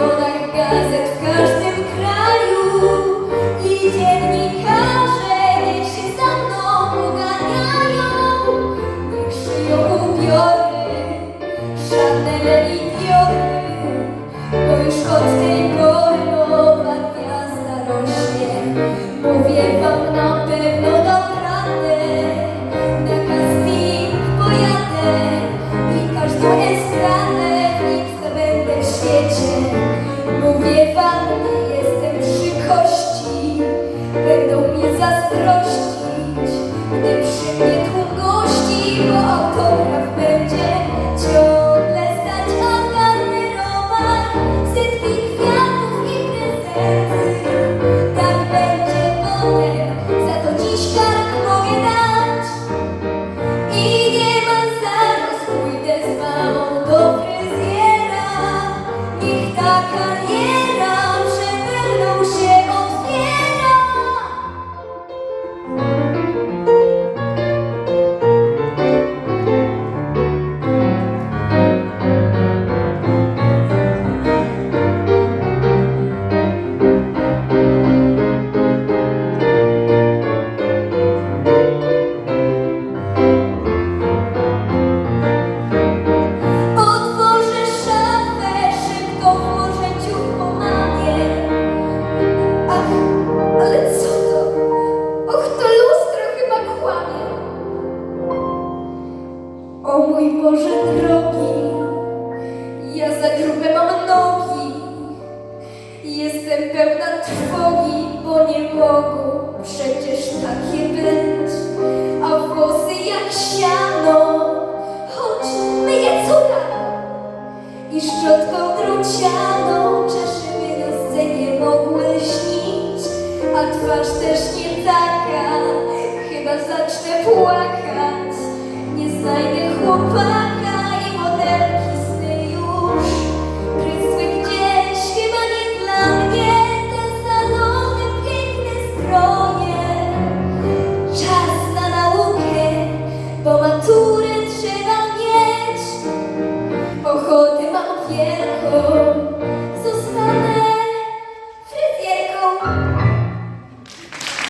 your a twarz też nie taka, chyba zacznę płakać, nie znajdę chłopaka.